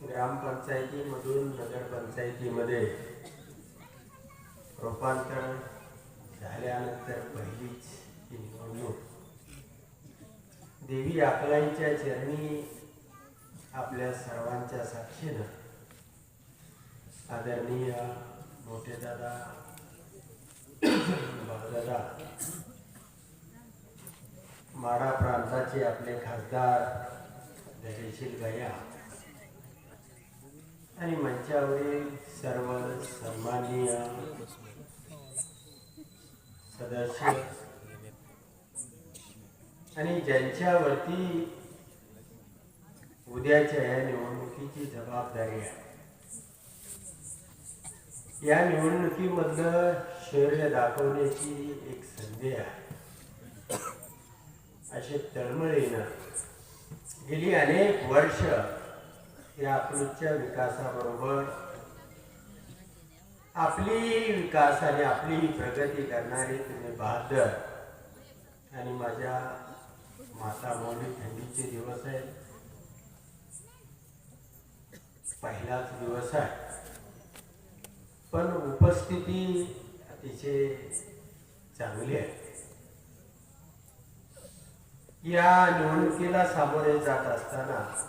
ग्रामपंचायतीमधून नगरपंचायतीमध्ये रूपांतर झाल्यानंतर पहिलीच ही निवडणूक. देवी अकलाईच्या चरणी आपल्या सर्वांच्या साक्षीनं आदरणीय मोठे दादा दादा माडा प्रांताचे आपले खासदार धैर्यशील गया आणि मंचावरील सर्व सन्माननीय सदस्य. आणि ज्यांच्यावरती उद्याच्या या निवडणुकीची जबाबदारी आहे. या निवडणुकीमधलं शौर्य दाखवण्याची एक संधी आहे. असे तळमळीनं गेली अनेक वर्ष या अकलूजच्या विकासाबरोबर आपली विकास आणि आपली प्रगती करणारे तुम्ही बहादर. आणि माझ्या माता मौली थंडीचे दिवस आहेत. पहिलाच दिवस आहे. पण उपस्थिती अतिशय चांगली आहे. या निवडणुकीला सामोरे जात असताना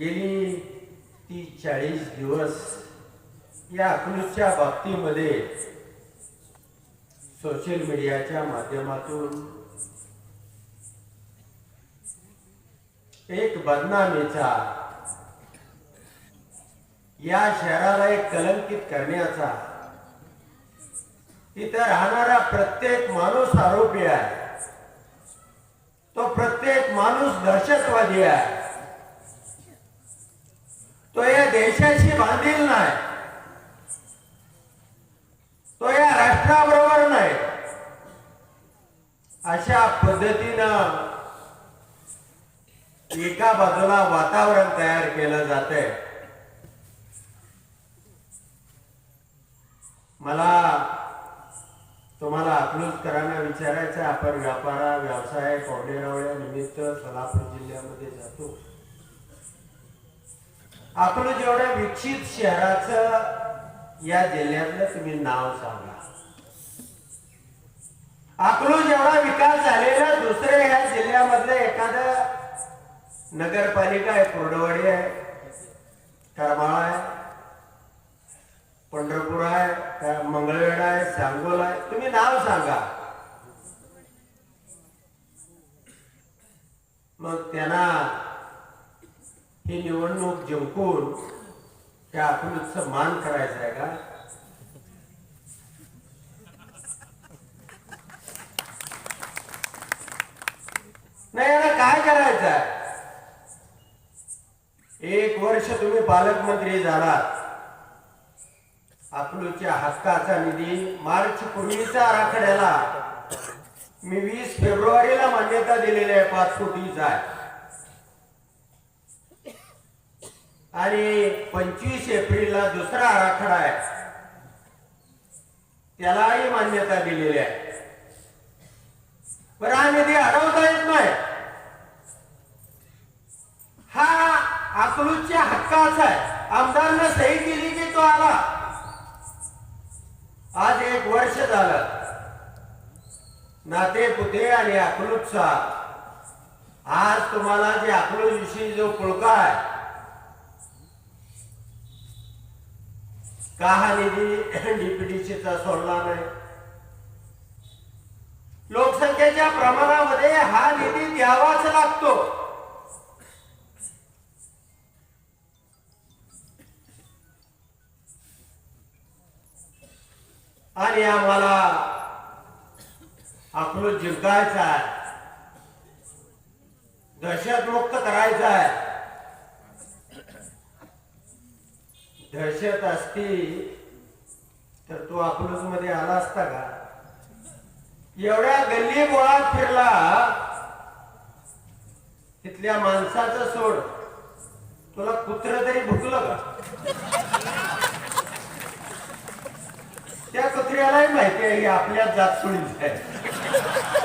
गेली तीस चाळीस दिवस या अकलूजच्या बाबतीमध्ये सोशल मीडियाच्या माध्यमातून एक बदनामीचा या शहराला एक कलंकित करण्याचा इथं राहणारा प्रत्येक माणूस आरोपी आहे. तो प्रत्येक माणूस दहशतवादी आहे. तो या देशाशी बांधील नाही. तो या राष्ट्राबरोबर नाही. अशा पद्धतीनं एका बाजूला वातावरण तयार केलं जात मला तुम्हाला अकलूजकरांना विचारायचं आहे, आपण व्यापारा व्यवसाय पावडेरावड्या निमित्त सोलापूर जिल्ह्यामध्ये जातो. अकलूज जेवढ्या विकसित शहराचं या जिल्ह्यातलं तुम्ही नाव सांगा. अकलूज एवढा विकास झालेला दुसऱ्या ह्या जिल्ह्यामधलं एखादं नगरपालिका आहे कोरडवाडी आहे करमाळा आहे पंढरपूर आहे का- मंगळवेढा आहे सांगोल आहे तुम्ही नाव सांगा. मग त्यांना ही निवडणूक जिंकून त्या अकलूजचं मान करायचं आहे का? नाही याला काय करायचं आहे? एक वर्ष तुम्ही पालकमंत्री झालात. अकलूच्या हक्काचा निधी मार्च पूर्वीच्या आराखड्याला मी वीस फेब्रुवारीला मान्यता दिलेली आहे पाच कोटीचा आहे. आणि पंचवीस एप्रिलला दुसरा आराखडा आहे. त्यालाही मान्यता दिलेली आहे. पण हा निधी अडवता येत नाही. हा अकलूजच्या हक्काचा आहे. आमदारनं सही केली की तो आला. आज एक वर्ष झालं. नाते पुते आणि अकलूतचा आज तुम्हाला जे अकलूज विषयी जो पुळका आहे का हा निधी डीपीडीसीचा सोडला नाही लोकसंख्येच्या प्रमाणामध्ये हा निधी द्यावाच लागतो. आणि आम्हाला आपलं जिंकायचा आहे. दहशतमुक्त करायचं आहे. दहशत असती तर तो अकलूजमध्ये आला असता का? एवढ्या गल्ली गोळात फिरला तिथल्या माणसाचा सोड. तुला कुत्र तरी भुकलं का? त्या कुत्र्यालाही माहिती आहे की आपल्या जात सोडीच आहे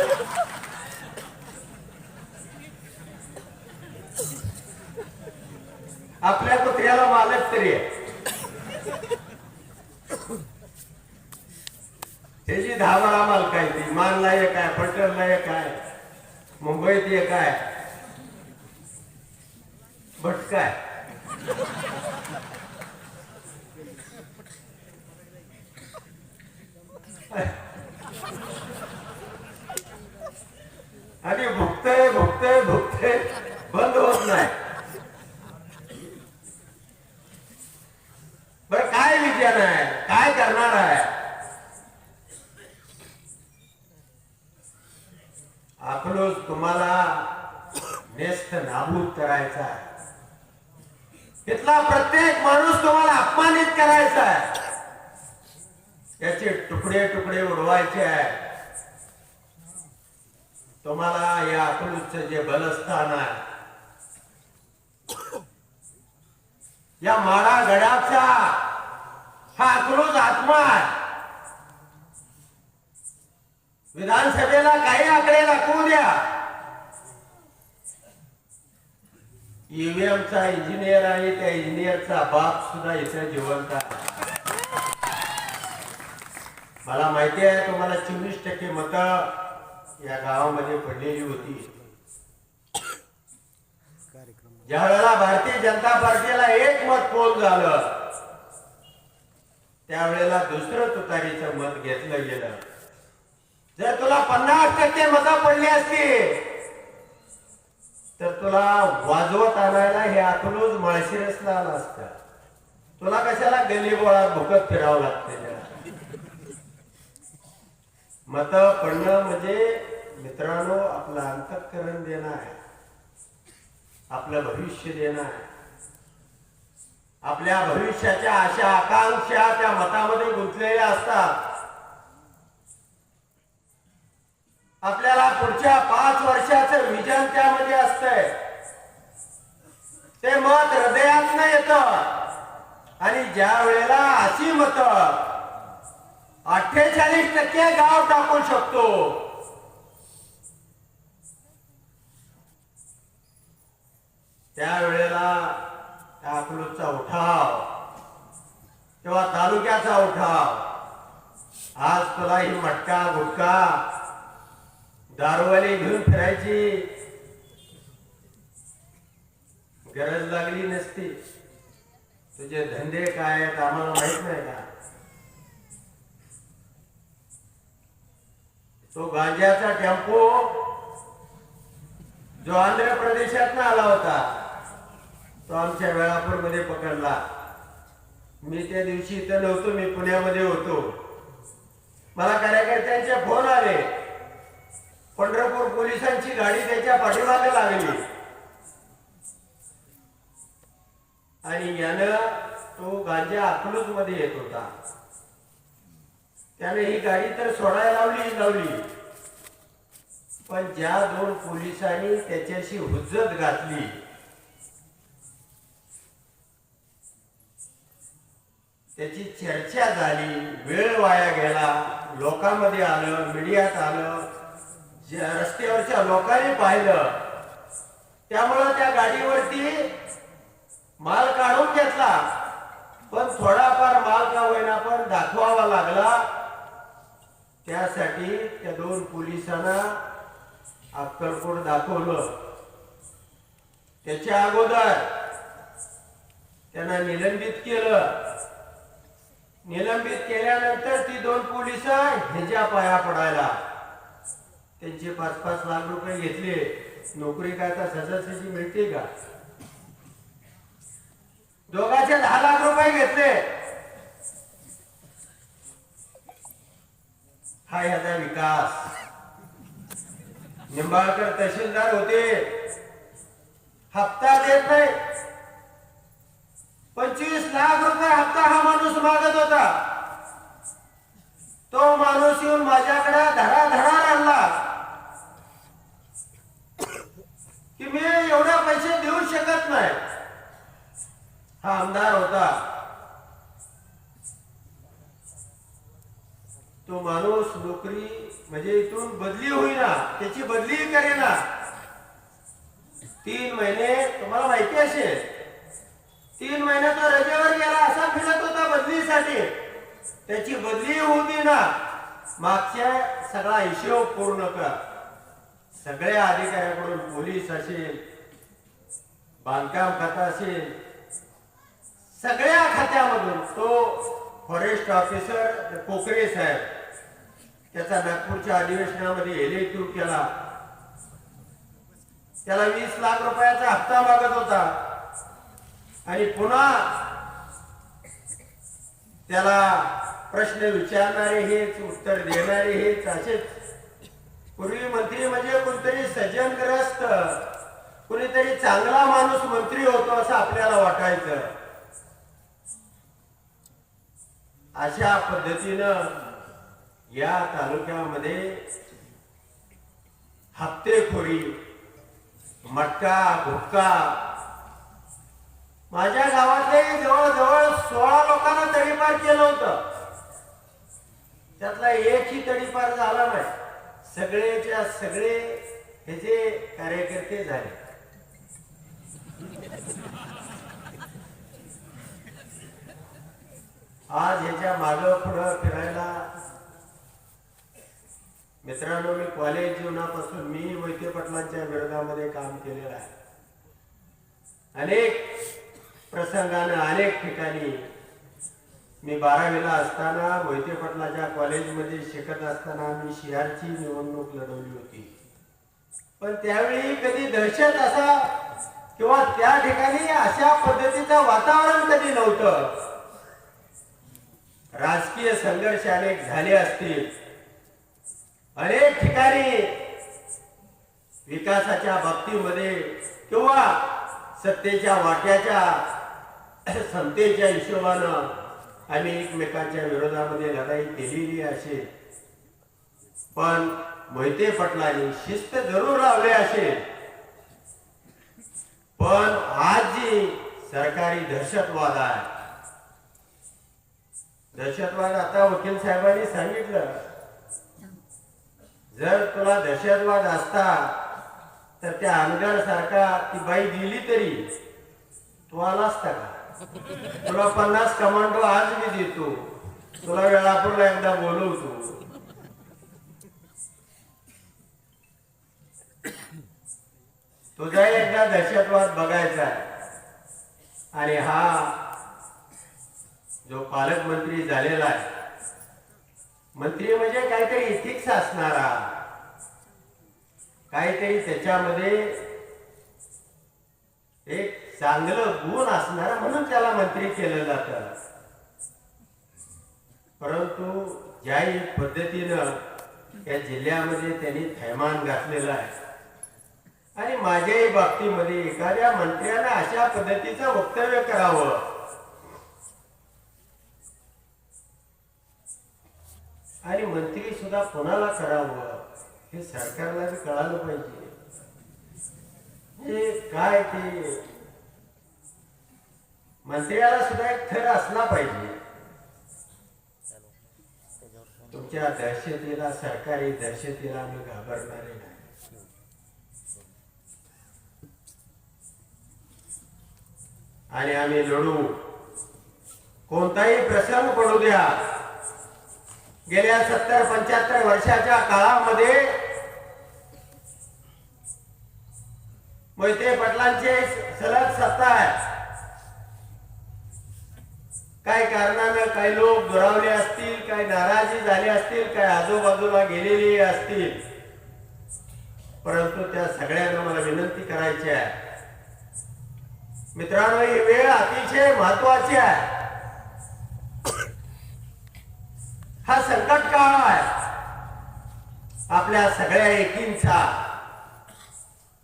आपल्या कुत्र्याला मालक तरी आहे त्याची दहा काय ती. मानला एक आहे पटलला एक आहे मुंबईत एक आहे. भटकाय. काय भुगतय भुगतय भुगतय बंद होत नाही बर काय विचार आहे काय करणार आहे अकलूज तुम्हाला नेस्त नाबूद करायचा आहे इथला प्रत्येक माणूस तुम्हाला अपमानित करायचा आहे त्याचे तुकडे तुकडे उडवायचे आहे तुम्हाला या अकलूजचं जे बलस्थान आहे या माडा गडाचा हा अकलूज आत्मा विधानसभेला काही आकडे दाखवू द्या. ईव्हीएमचा इंजिनियर आहे त्या इंजिनियरचा बाप सुद्धा इथे जिवंत आहे. मला माहिती आहे तुम्हाला चोवीस टक्के मत या गावामध्ये पडलेली होती. ज्या वेळेला भारतीय जनता पार्टीला एक मत पोल झालं त्यावेळेला दुसरं तुतारीचं मत घेतलं गेलं. जर तुला पन्नास टक्के मत पडली असती तर तुला वाजवत आणायला हे अकलूज माळशिरसला आला असतं. तुला कशाला गलीबोळात भुकत फिरावं लागते? मत पडणं म्हणजे मित्रांनो आपलं अंतःकरण देणं आहे. आपलं भविष्य देणं आहे. आपल्या भविष्याच्या अशा आकांक्षा त्या मतामध्ये गुंतलेल्या असतात. आपल्याला पुढच्या पाच वर्षाचं विजन त्यामध्ये असतंय. ते मत हृदयात येत. आणि ज्या वेळेला अशी मत अठ्ठेचाळीस टक्के गाव टाकू शकतो. त्यावेळेला त्या अकलूजचा उठाव किंवा तालुक्याचा उठाव. आज तुला ही मटका गुटका दारूवाली घेऊन फिरायची गरज लागली नसती. तुझे धंदे काय आहेत आम्हाला माहीत नाही का? तो गांजाचा टेम्पो जो आंध्र प्रदेशात आला होता तो आमच्या वेळापूरमध्ये पकडला. मी त्या दिवशी इथं नव्हतो मी पुण्यामध्ये होतो. मला कार्यकर्त्यांचे फोन आले. पंढरपूर पोलिसांची गाडी त्याच्या पाठीमागे लागली. आणि यानं तो गांजा अकलूजमध्ये येत होता. त्याने ही गाडी तर सोडायला लावली लावली. पण ज्या दोन पोलिसांनी त्याच्याशी हुज्जत घातली त्याची चर्चा झाली वेळ वाया गेला लोकांमध्ये आलं मीडियात आलं ज्या रस्त्यावरच्या लोकांनी पाहिलं त्यामुळं त्या गाडीवरती माल काढून घेतला. पण थोडाफार माल का होईना पण दाखवावा लागला. त्यासाठी त्या दोन पोलिसांना अक्कलकोट दाखवलं. त्याच्या अगोदर त्यांना निलंबित केलं. निलंबित केल्यानंतर ती दोन पोलीस ह्याच्या पाया पडायला. त्यांचे पाच पाच लाख रुपये घेतले. नोकरी काय का सजासजी मिळते का? दोघांचे दहा लाख रुपये घेतले. हा याचा विकास. निंबाळकर तहसीलदार होते. हप्ता देत नाही. पंचवीस लाख रुपये हप्ता हा माणूस मागत होता. तो माणूस येऊन माझ्याकडे धडा धरा आणला की मी एवढे पैसे देऊ शकत नाही हा आमदार होता तो माणूस नोकरी म्हणजे इथून बदली करेना. तीन महिने तुम्हाला माहिती असेल तीन महिने तो रजेवर गेला असा फिरत होता बदलीसाठी. त्याची बदली होऊ दे ना. मागच्या सगळा हिशोब पूर्ण कर. सगळ्या अधिकाऱ्याकडून पोलीस असेल बांधकाम खाता असेल सगळ्या खात्यामधून तो फॉरेस्ट ऑफिसर कोकरे साहेब त्याचा नागपूरच्या अधिवेशनामध्ये एलेक्टिव केला. त्याला वीस लाख रुपयाचा हप्ता मागत होता. आणि पुन्हा त्याला प्रश्न विचारणारे हेच उत्तर देणारे हेच असेच. पूर्वी मंत्री म्हणजे कोणतरी सज्जनग्रस्त कुणीतरी चांगला माणूस मंत्री होतो असं आपल्याला वाटायचं. अशा पद्धतीनं या तालुक्यामध्ये हत्तेखोरी मटका भुक्का माझ्या गावातले जवळजवळ सोळा लोकांना तडीपार केलं होतं. त्यातला एकही तडीपार झाला नाही. सगळेच्या सगळे हे जे कार्यकर्ते झाले. आज ह्याच्या माग पुढं फिरायला मित्रांनो मी कॉलेज जीवनापासून मी वैद्य पाटलांच्या विरोधामध्ये काम केलेलं आहे. अनेक प्रसंगानं अनेक ठिकाणी मी बारावीला असताना वैद्य पाटलाच्या कॉलेजमध्ये शिकत असताना मी शिहारची निवडणूक लढवली होती. पण त्यावेळी कधी दहशत असा किंवा त्या ठिकाणी अशा पद्धतीचं वातावरण कधी नव्हतं. राजकीय संघर्ष अनेक झाले असतील. अनेक ठिकाणी विकासाच्या बाबतीमध्ये किंवा सत्तेच्या वाट्याच्या समतेच्या हिशोबानं आम्ही एकमेकांच्या विरोधामध्ये लढाई केलेली असेल पण मोहिते पटलांनी शिस्त जरूर लावले असेल पण आज जी सरकारी दहशतवाद आहे दहशतवाद आता वकील साहेबांनी सांगितलं. जर तुला दहशतवाद असता तर त्या अनगर सारखा ती बाई दिली तरी तू आला असता का? तुला पन्नास कमांडो आज मी देतो. तुला वेळापूरला एकदा बोलवतो. तुझा एकदा दहशतवाद बघायचा आणि हा जो पालकमंत्री झालेला आहे मंत्री म्हणजे काहीतरी इथिक्स असणारा. काहीतरी त्याच्यामध्ये एक चांगलं गुण असणार म्हणून त्याला मंत्री केलं जात. परंतु ज्याही पद्धतीनं त्या जिल्ह्यामध्ये त्यांनी थैमान घातलेलं आहे. आणि माझ्याही बाबतीमध्ये एखाद्या मंत्र्यानं अशा पद्धतीचं वक्तव्य करावं. आणि मंत्री सुद्धा कोणाला करावं? हे सरकारला कळालं पाहिजे. हे काय ते? मंत्र्याला सुद्धा एक थर असला पाहिजे. तुमच्या दहशतीला सरकारी दहशतीला आम्ही घाबरणारे नाही. आणि आम्ही लढू. कोणताही प्रसंग पडू द्या. गेल्या सत्तर पंच्याहत्तर वर्षाच्या काळामध्ये मोहिते पाटलांचे सलग सत्ता आहे काही कारणानं काही लोक दुरावले असतील काही नाराजी झाले असतील काही आजूबाजूला गेलेले असतील? परंतु त्या सगळ्यांना मला विनंती करायची आहे. मित्रांनो ही वेळ अतिशय महत्वाची आहे. हा संकट काळ आहे. आपल्या सगळ्या एकींचा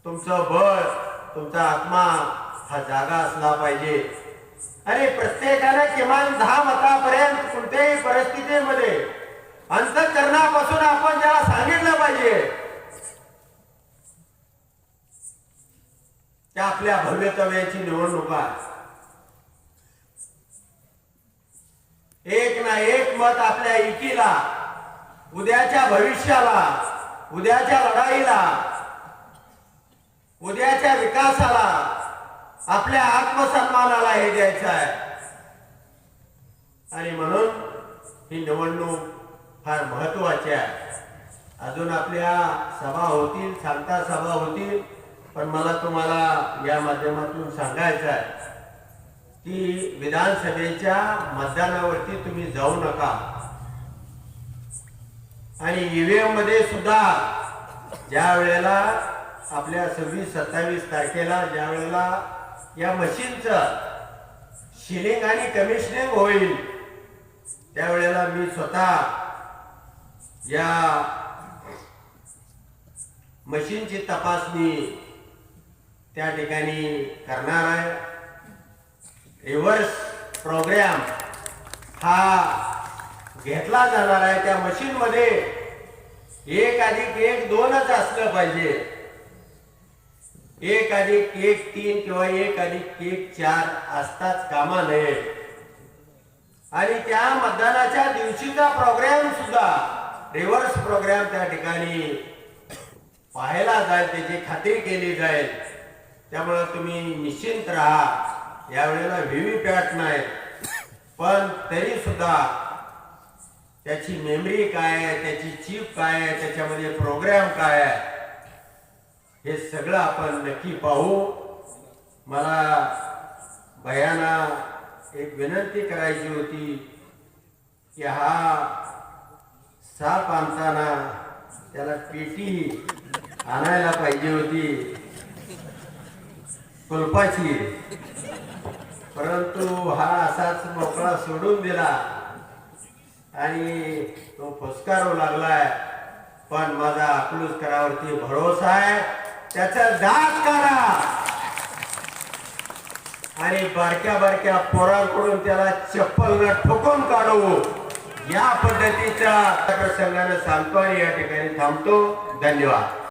तुमचं बळ तुमचा आत्मा हा जागा असला पाहिजे. आणि प्रत्येकाने किमान दहा मतापर्यंत कोणत्याही परिस्थितीमध्ये अंतकरणापासून आपण ज्याला सांगितलं पाहिजे त्या आपल्या भव्यतव्याची निवडणूक एक ना एक मत आपल्या एकीला उद्याच्या भविष्याला उद्याच्या लढाईला उद्याच्या विकासाला आपल्या आत्मसन्मानाला हे द्यायचं आहे. आणि म्हणून ही निवडणूक फार महत्वाची आहे. अजून आपल्या सभा होतील सांगता सभा होतील पण मला तुम्हाला या माध्यमातून सांगायचं आहे की विधानसभेच्या मतदानावरती तुम्ही जाऊ नका. आणि ईव्हीएममध्ये सुद्धा ज्या वेळेला आपल्या सव्वीस सत्तावीस तारखेला ज्या वेळेला या मशीनचं शिलिंग आणि कमिशनिंग होईल त्यावेळेला मी स्वतः या मशीनची तपासणी त्या ठिकाणी करणार आहे. रिव्हर्स प्रोग्राम हा घेतला जाणार आहे त्या मशीन मध्ये एक अधिक एक दोनच असलं पाहिजे. एक अधिक एक तीन किंवा एक अधिक एक चार असताच कामा नये आणि त्या मतदानाच्या दिवशीचा प्रोग्राम सुद्धा रिव्हर्स प्रोग्राम त्या ठिकाणी पाहायला जाईल त्याची खात्री केली जाईल. त्यामुळे तुम्ही निश्चिंत राहा. यावेळेला व्ही पॅट नाही. पण तरी सुद्धा त्याची मेमरी काय आहे त्याची चीप काय आहे त्याच्यामध्ये प्रोग्राम काय आहे हे सगळं आपण नक्की पाहू. मला भयाना एक विनंती करायची होती की हा साप आणताना त्याला पेटी आणायला पाहिजे होती. कुलपाची. परंतु हा असाच मोकळा सोडून दिला. आणि तो फुसकारू लागलाय. पण माझा अकलूजकरावरती भरोसा आहे. त्याचा दात काढा. आणि बारक्या बारक्या पोरांकडून त्याला चप्पल न ठोकून काढू. या पद्धतीच्या प्रसंगाने सांगतो आणि या ठिकाणी थांबतो. धन्यवाद.